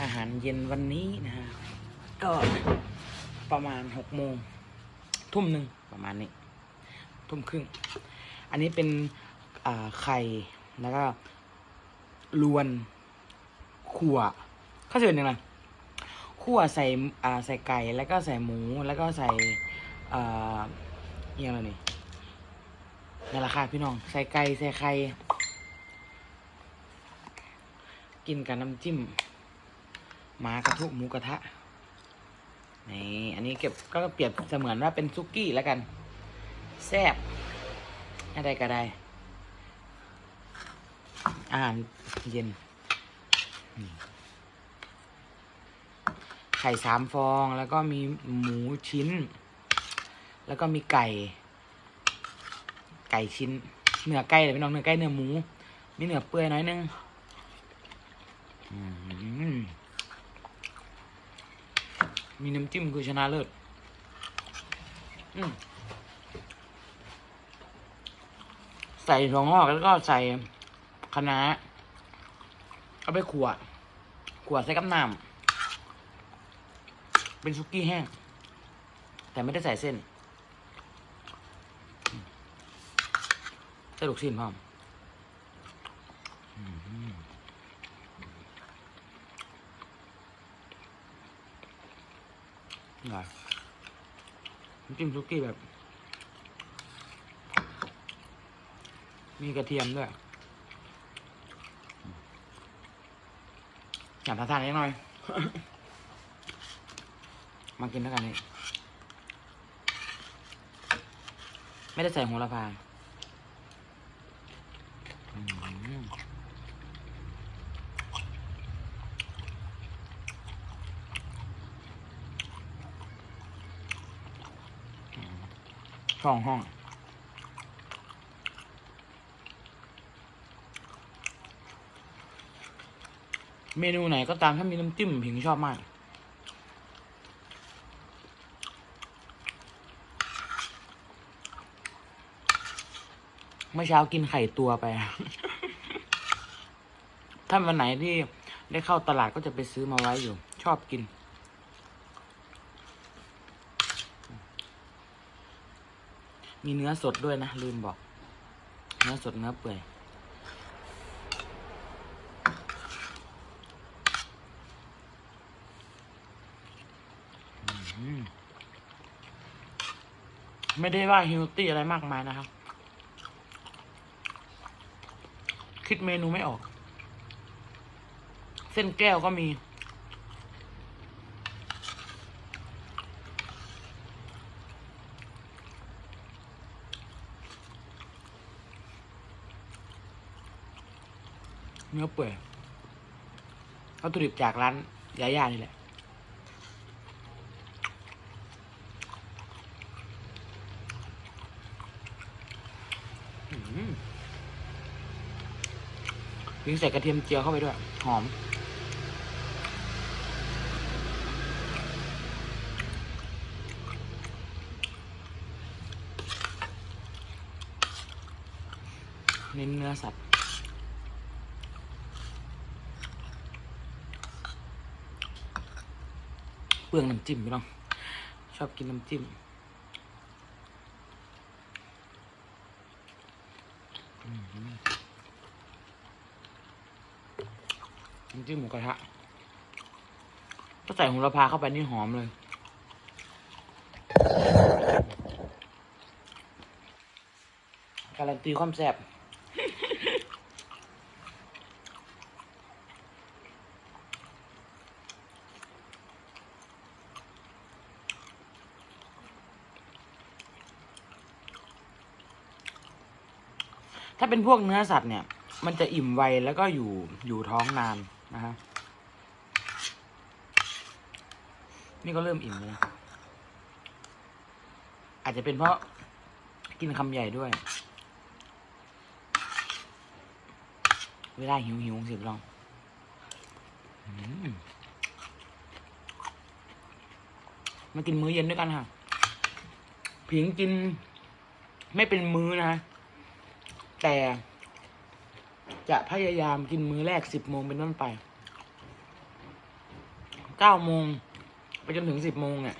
อาหารเย็นวันนี้นะฮะก็ประมาณหกโมงทุ่มหนึ่งประมาณนี้ ทุ่มครึ่ง อันนี้เป็นไข่แล้วก็ลวนขั่วข้าวเสือยังไงขั่วใส่อ่าใส่ไก่แล้วก็ใส่หมูแล้วก็ใส่อ่าอย่างไรนี่นี่นแหละค่ะพี่น้อง ใส่ไก่ใส่ไข่กินกับน้ำจิ้ม มากระทุหมูกระทะนี่อันนี้เก็บก็เปรียบเสมือนว่าเป็นซุกี้แล้วกัน แซ่บอะไรก็ได้อาหารเย็น ไข่สามฟองแล้วก็มีหมูชิ้น แล้วก็มีไก่ ไก่ชิ้น เนื้อไก่เลยพี่น้องเนื้อไก่เนื้อหมู มีเนื้อเปื่อยน้อยนึง อืม มีน้ำจิ้มคือชนะเลิศใส่ถั่วงอกแล้วก็ใส่คะน้าเอาไปขวดขวดใส่กับน้ำเป็นซุกี้แห้ง แต่ไม่ได้ใส่เส้นใส่ลูกชิ้นพร้อม อร่อยน้ำจิ้มซุกี้แบบ มีกระเทียมด้วยอยากทานๆนิดหน่อย มากินด้วยกันนี่ไม่ได้ใส่โหระพาอืม สองห้องเมนูไหนก็ตามถ้ามีน้ำจิ้มผิงชอบมาก เมื่อเช้ากินไข่ตัวไป ถ้าวันไหนที่ได้เข้าตลาดก็จะไปซื้อมาไว้อยู่ ชอบกิน มีเนื้อสดด้วยนะ ลืมบอก เนื้อสดเนื้อเปื่อย ไม่ได้ว่าฮิลตี้อะไรมากมายนะครับ คิดเมนูไม่ออก เส้นแก้วก็มี เนื้อเปื่อยวัตถุดิบจากร้านยาย่านี่แหละ ยิงใส่กระเทียมเจียวเข้าไปด้วย หอม เน้นเนื้อสัตว์ ปลืองน้ำจิ้มพี่น้องชอบกินน้ำจิ้มน้ำจิ้มหมูกระทะก็ใส่โหระพาเข้าไปนี่หอมเลย การันตีความแซ่บ ถ้าเป็นพวกเนื้อสัตว์เนี่ย มันจะอิ่มไวแล้วก็อยู่อยู่ท้องนานนะฮะนี่ก็เริ่มอิ่มแล้วอาจจะเป็นเพราะกินคำใหญ่ด้วย เวลาหิวหิวสิบลองมมากินมื้อเย็นด้วยกันค่ะ ผิงกิน ไม่เป็นมื้อนะ แต่จะพยายามกินมื้อแรกสิบโมงเป็นต้นไปเก้าโมงไปจนถึงสิบโมงเนี่ย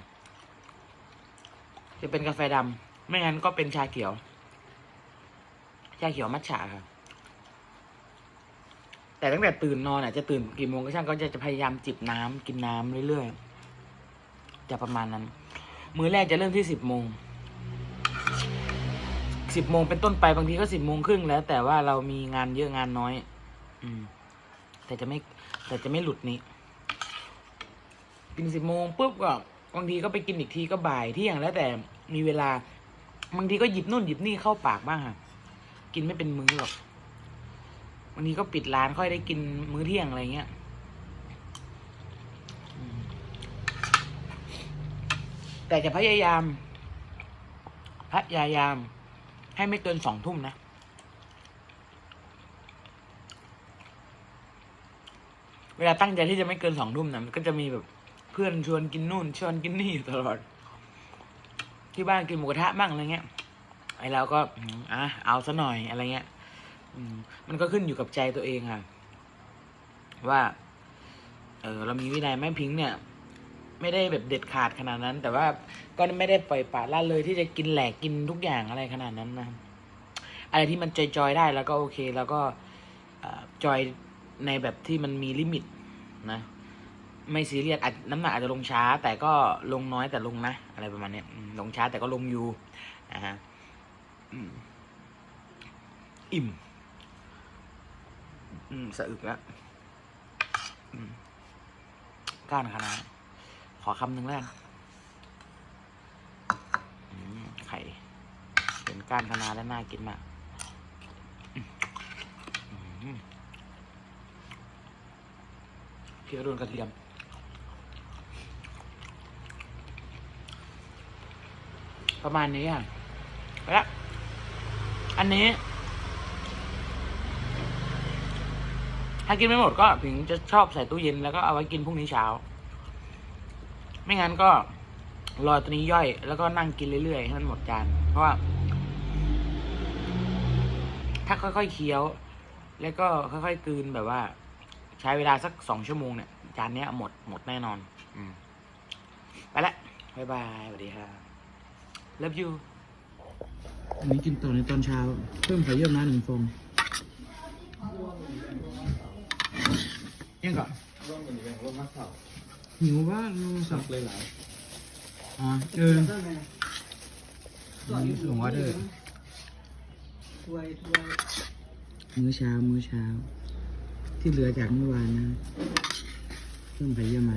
จะเป็นกาแฟดำไม่งั้นก็เป็นชาเขียว ชาเขียวมัทฉะครับแต่ตั้งแต่ตื่นนอนอะจะตื่นกี่โมงก็ช่างก็จะจะพยายามจิบน้ำกินน้ำเรื่อยๆจะประมาณนั้น มื้อแรกจะเริ่มที่สิบโมง สิบโมงเป็นต้นไปบางทีก็สิบโมงครึ่งแล้ว แต่ว่าเรามีงานเยอะงานน้อย อืม แต่จะไม่ แต่จะไม่หลุดนี้ กินสิบโมงปุ๊บก็บางทีก็ไปกินอีกทีก็บ่ายเที่ยงแล้วแต่มีเวลาบางทีก็หยิบนู่นหยิบนี่เข้าปากบ้างค่ะกินไม่เป็นมื้อหรอกวันนี้ก็ปิดร้านค่อยได้กินมื้อเที่ยงอะไรเงี้ยแต่จะพยายาม พยายาม ให้ไม่เกินสองทุ่มนะเวลาตั้งใจที่จะไม่เกินสองทุ่มนะมันก็จะมีแบบเพื่อนชวนกินนู่นชวนกินนี่ตลอด ที่บ้านกินหมูกระทะบ้างอะไรเงี้ยไอ้เราก็อะเอาซะหน่อยอะไรเงี้ยมันก็ขึ้นอยู่กับใจตัวเองค่ะ ว่า เออเรามีวินัยแม่พิงค์เนี่ย ไม่ได้แบบเด็ดขาดขนาดนั้น แต่ว่าก็ไม่ได้ปล่อยปละละเลยที่จะกินแหลกกินทุกอย่างอะไรขนาดนั้นนะอะไรที่มันจอยๆได้แล้วก็โอเค แล้วก็จอยในแบบที่มันมีลิมิตนะ ไม่ซีเรียสน้ำหนักอาจจะลงช้า แต่ก็ลงน้อยแต่ลงนะ อะไรประมาณนี้ลงช้าแต่ก็ลงอยู่นะฮะอิ่มอืมสะอึกแล้วก้านคะน้า ขอคำหนึ่งแล้วกันอืมไข่เป็นก้านคะน้าแล้วน่ากินมากพริกระดูนกระเทียมประมาณนี้อะไปละอันนี้ ถ้ากินไม่หมดก็ถึงจะชอบใส่ตู้เย็นแล้วก็เอาไว้กินพรุ่งนี้เช้า ไม่งั้นก็รอตัวนี้ย่อย แล้วก็นั่งกินเรื่อยๆให้มันหมดจาน เพราะว่า ถ้าค่อยๆเคี้ยว แล้วก็ค่อยๆกลืนแบบว่า ใช้เวลาสักสองชั่วโมงเนี่ย จานเนี้ยหมดหมดแน่นอน อืมไปละบ๊ายบายสวัสดีครับ love you อันนี้กินต่อในตอนเช้า เพิ่มไข่เยี่ยวน้ำหนึ่งฟองยังก่อนร่วมกันอย่างร่วมมัดเข่า หิวว่าลูสัสับบเลยหลายอ๋อเอออันนี้ส่งออเดอร์ถ้วยถ้วยมื้อเช้ามื้อเช้า ที่เหลือจากเมื่อวานนะเพิ่มไข่เยี่ยวมา